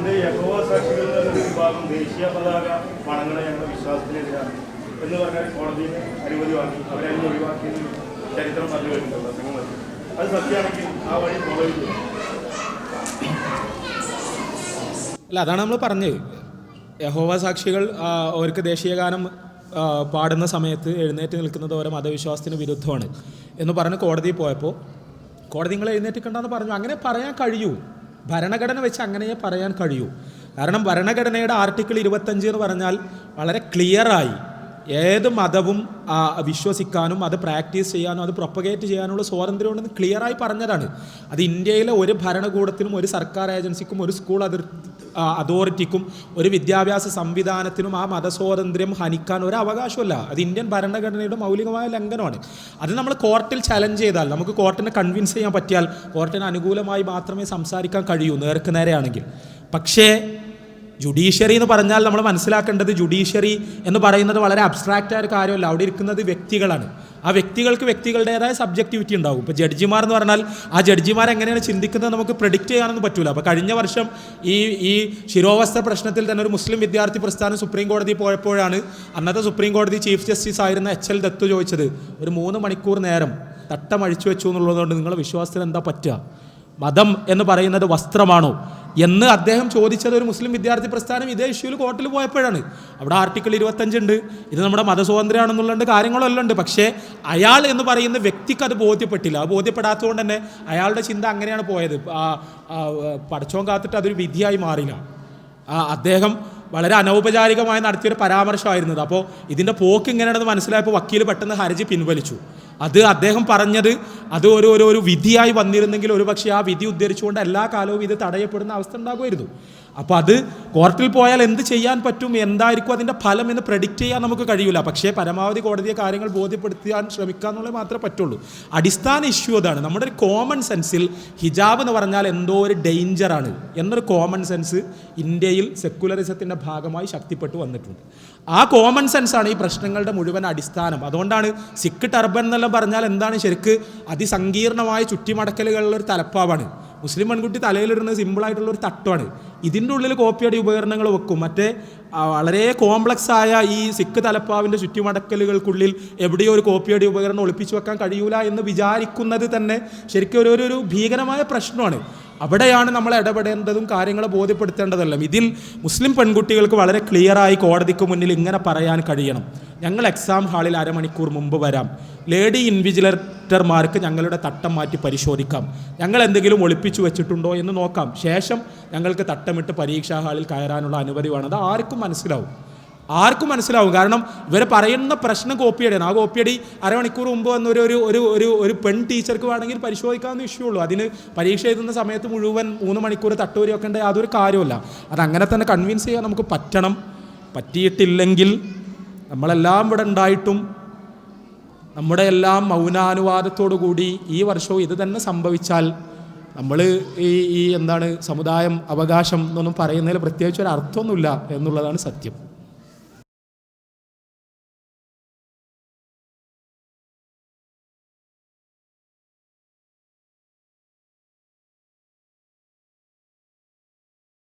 പണ്ട് യഹോവ സാക്ഷികളിൽ നിന്നൊരു വിഭാഗം ദേശീയ പതാക പണങ്ങളെ ഞങ്ങളുടെ വിശ്വാസത്തിനെതിരാണ്. എന്ന് പറഞ്ഞാൽ കോടതിയിൽ അനുമതി വാങ്ങി. അവരെ അതിന് ഒഴിവാക്കിയത് ചരിത്രം പറഞ്ഞു വരുന്നുണ്ട്. അത് സത്യമാണെങ്കിൽ ആ വഴി ഫോളോ ചെയ്തു. അല്ല അതാണ് നമ്മൾ പറഞ്ഞത്. യഹോവ സാക്ഷികൾ അവർക്ക് ദേശീയഗാനം ഗാനം പാടുന്ന സമയത്ത് എഴുന്നേറ്റ് നിൽക്കുന്നത് ഓരോ മതവിശ്വാസത്തിന് വിരുദ്ധമാണ്. എന്ന് പറഞ്ഞ് കോടതിയിൽ പോയപ്പോൾ കോടതി നിങ്ങൾ എഴുന്നേറ്റ് കണ്ടെന്ന് പറഞ്ഞു. അങ്ങനെ പറയാൻ കഴിയൂ. ഭരണഘടന വെച്ച് അങ്ങനെയേ പറയാൻ കഴിയൂ. കാരണം ഭരണഘടനയുടെ ആർട്ടിക്കിൾ ഇരുപത്തഞ്ച് എന്ന് പറഞ്ഞാൽ വളരെ ക്ലിയറായി ഏത് മതവും വിശ്വസിക്കാനും അത് പ്രാക്ടീസ് ചെയ്യാനും അത് പ്രൊപ്പഗേറ്റ് ചെയ്യാനുള്ള സ്വാതന്ത്ര്യമുണ്ടെന്ന് ക്ലിയറായി പറഞ്ഞതാണ്. അത് ഇന്ത്യയിലെ ഒരു ഭരണകൂടത്തിനും ഒരു സർക്കാർ ഏജൻസിക്കും ഒരു സ്കൂൾ അതിർ ആ, അതോറിറ്റിക്കും ഒരു വിദ്യാഭ്യാസ സംവിധാനത്തിനും ആ മതസ്വാതന്ത്ര്യം ഹനിക്കാൻ ഒരു അവകാശമല്ല അത് ഇന്ത്യൻ ഭരണഘടനയുടെ മൗലികമായ ലംഘനമാണ്. അത് നമ്മൾ കോർട്ടിൽ ചലഞ്ച് ചെയ്താൽ നമുക്ക് കോർട്ടിനെ കൺവിൻസ് ചെയ്യാൻ പറ്റിയാൽ കോർട്ടിന് അനുകൂലമായി മാത്രമേ സംസാരിക്കാൻ കഴിയൂ നേർക്ക് നേരെയാണെങ്കിൽ. പക്ഷേ ജുഡീഷ്യറി എന്ന് പറഞ്ഞാൽ നമ്മൾ മനസ്സിലാക്കേണ്ടത് ജുഡീഷ്യറി എന്ന് പറയുന്നത് വളരെ അബ്സ്ട്രാക്റ്റ് ആയ ഒരു കാര്യമല്ല. അവിടെ ഇരിക്കുന്നത് വ്യക്തികളാണ്. ആ വ്യക്തികൾക്ക് വ്യക്തികളുടേതായ സബ്ജക്ടിവിറ്റി ഉണ്ടാകും ഇപ്പോൾ ജഡ്ജിമാർ എന്ന് പറഞ്ഞാൽ ആ ജഡ്ജിമാർ എങ്ങനെയാണ് ചിന്തിക്കുന്നത് നമുക്ക് പ്രഡിക്റ്റ് ചെയ്യാനൊന്നും പറ്റില്ല അപ്പോൾ കഴിഞ്ഞ വർഷം ഈ ഈ ശിരോവസ്ത്ര പ്രശ്നത്തിൽ തന്നെ ഒരു മുസ്ലിം വിദ്യാർത്ഥി പ്രസ്ഥാനം സുപ്രീം കോടതി പോയപ്പോഴാണ് അന്നത്തെ സുപ്രീം കോടതി ചീഫ് ജസ്റ്റിസ് ആയിരുന്ന എച്ച് എൽ ദത്തു ചോദിച്ചത് ഒരു മൂന്ന് മണിക്കൂർ നേരം തട്ടമഴിച്ചു വെച്ചു എന്നുള്ളതുകൊണ്ട് നിങ്ങളുടെ വിശ്വാസത്തിന് എന്താ പറ്റുക? മതം എന്ന് പറയുന്നത് വസ്ത്രമാണോ? എന്ന് അദ്ദേഹം ചോദിച്ചത് ഒരു മുസ്ലിം വിദ്യാർത്ഥി പ്രസ്ഥാനം ഇതേ ഇഷ്യൂവിൽ കോർട്ടിൽ പോയപ്പോഴാണ്. അവിടെ ആർട്ടിക്കിൾ ഇരുപത്തഞ്ചുണ്ട്. ഇത് നമ്മുടെ മതസ്വാതന്ത്ര്യമാണെന്നുള്ളത് കാര്യങ്ങളെല്ലാം ഉണ്ട്. പക്ഷേ അയാൾ എന്ന് പറയുന്ന വ്യക്തിക്ക് അത് ബോധ്യപ്പെട്ടില്ല. അത് ബോധ്യപ്പെടാത്തതുകൊണ്ട് തന്നെ അയാളുടെ ചിന്ത അങ്ങനെയാണ് പോയത്. പഠിച്ചോൻ കാത്തിട്ട് അതൊരു വിധിയായി മാറില്ല. അദ്ദേഹം വളരെ അനൗപചാരികമായി നടത്തിയൊരു പരാമർശമായിരുന്നത് അപ്പോൾ ഇതിന്റെ പോക്ക് ഇങ്ങനെയാണെന്ന് മനസ്സിലായപ്പോൾ വക്കീൽ പെട്ടെന്ന് ഹർജി പിൻവലിച്ചു. അത് അദ്ദേഹം പറഞ്ഞത് അത് ഒരു ഒരു ഒരു വിധിയായി വന്നിരുന്നെങ്കിൽ ഒരു പക്ഷേ ആ വിധി ഉദ്ധരിച്ചുകൊണ്ട് എല്ലാ കാലവും ഇത് തടയപ്പെടുന്ന അവസ്ഥ ഉണ്ടാകുമായിരുന്നു. അപ്പോൾ അത് കോർട്ടിൽ പോയാൽ എന്ത് ചെയ്യാൻ പറ്റും എന്തായിരിക്കും അതിന്റെ ഫലം എന്ന് പ്രഡിക്റ്റ് ചെയ്യാൻ നമുക്ക് കഴിയില്ല. പക്ഷേ പരമാവധി കോടതിയെ കാര്യങ്ങൾ ബോധ്യപ്പെടുത്താൻ ശ്രമിക്കുക എന്നുള്ളത് മാത്രമേ പറ്റുള്ളൂ. അടിസ്ഥാന ഇഷ്യൂ അതാണ്. നമ്മുടെ ഒരു കോമൺ സെൻസിൽ ഹിജാബ് എന്ന് പറഞ്ഞാൽ എന്തോ ഒരു ഡേഞ്ചറാണ് എന്നൊരു കോമൺ സെൻസ് ഇന്ത്യയിൽ സെക്കുലറിസത്തിന്റെ ഭാഗമായി ശക്തിപ്പെട്ടു വന്നിട്ടുണ്ട്. ആ കോമൺ സെൻസാണ് ഈ പ്രശ്നങ്ങളുടെ മുഴുവൻ അടിസ്ഥാനം. അതുകൊണ്ടാണ് സിക്ക് ടർബൻ എന്നെല്ലാം പറഞ്ഞാൽ എന്താണ് ശരിക്ക് അതിസങ്കീർണമായ ചുറ്റിമടക്കലുകളുള്ള ഒരു തലപ്പാവാണ്. മുസ്ലിം പെൺകുട്ടി തലയിലിടുന്നത് സിമ്പിളായിട്ടുള്ള ഒരു തട്ടാണ് ഇതിന്റെ ഉള്ളിൽ കോപ്പിയടി ഉപകരണങ്ങൾ വെക്കും. മറ്റേ വളരെ കോംപ്ലക്സ് ആയ ഈ സിക്ക് തലപ്പാവിന്റെ ചുറ്റുമടക്കലുകൾക്കുള്ളിൽ എവിടെയോ ഒരു കോപ്പിയടി ഉപകരണം ഒളിപ്പിച്ചു വെക്കാൻ കഴിയൂല എന്ന് വിചാരിക്കുന്നത് തന്നെ ശരിക്കും ഒരു- ഒരു ഭീകരമായ പ്രശ്നമാണ്. അവിടെയാണ് നമ്മൾ ഇടപെടേണ്ടതും കാര്യങ്ങളെ ബോധ്യപ്പെടുത്തേണ്ടതെല്ലാം. ഇതിൽ മുസ്ലിം പെൺകുട്ടികൾക്ക് വളരെ ക്ലിയറായി കോടതിക്ക് മുന്നിൽ ഇങ്ങനെ പറയാൻ കഴിയണം. ഞങ്ങൾ എക്സാം ഹാളിൽ അരമണിക്കൂർ മുമ്പ് വരാം. ലേഡി ഇൻവിജിലേറ്റർമാർക്ക് ഞങ്ങളുടെ തട്ടം മാറ്റി പരിശോധിക്കാം. ഞങ്ങൾ എന്തെങ്കിലും ഒളിപ്പിച്ചു വെച്ചിട്ടുണ്ടോ എന്ന് നോക്കാം. ശേഷം ഞങ്ങൾക്ക് തട്ടമിട്ട് പരീക്ഷാ ഹാളിൽ കയറാനുള്ള അനുമതി വേണം. അത് ആർക്കും മനസ്സിലാവും. ആർക്കും മനസ്സിലാവും. കാരണം ഇവർ പറയുന്ന പ്രശ്നം കോപ്പിയടിയാണ് ആ കോപ്പിയടി അരമണിക്കൂർ മുമ്പ് വന്ന ഒരു ഒരു ഒരു ഒരു ഒരു പെൺ ടീച്ചർക്ക് വേണമെങ്കിൽ പരിശോധിക്കാവുന്ന ഇഷ്യൂ ഉള്ളൂ. അതിന് പരീക്ഷ എഴുതുന്ന സമയത്ത് മുഴുവൻ മൂന്ന് മണിക്കൂർ തട്ടൂരി വെക്കേണ്ട യാതൊരു കാര്യമല്ല അത് അങ്ങനെ തന്നെ കൺവിൻസ് ചെയ്യാൻ നമുക്ക് പറ്റണം. പറ്റിയിട്ടില്ലെങ്കിൽ നമ്മളെല്ലാം ഇവിടെ ഉണ്ടായിട്ടും നമ്മുടെ എല്ലാം മൗനാനുവാദത്തോടു കൂടി ഈ വർഷവും ഇത് തന്നെ സംഭവിച്ചാൽ നമ്മൾ ഈ ഈ എന്താണ് സമുദായം അവകാശം എന്നൊന്നും പറയുന്നതിൽ പ്രത്യേകിച്ച് ഒരു അർത്ഥമൊന്നുമില്ല എന്നുള്ളതാണ് സത്യം.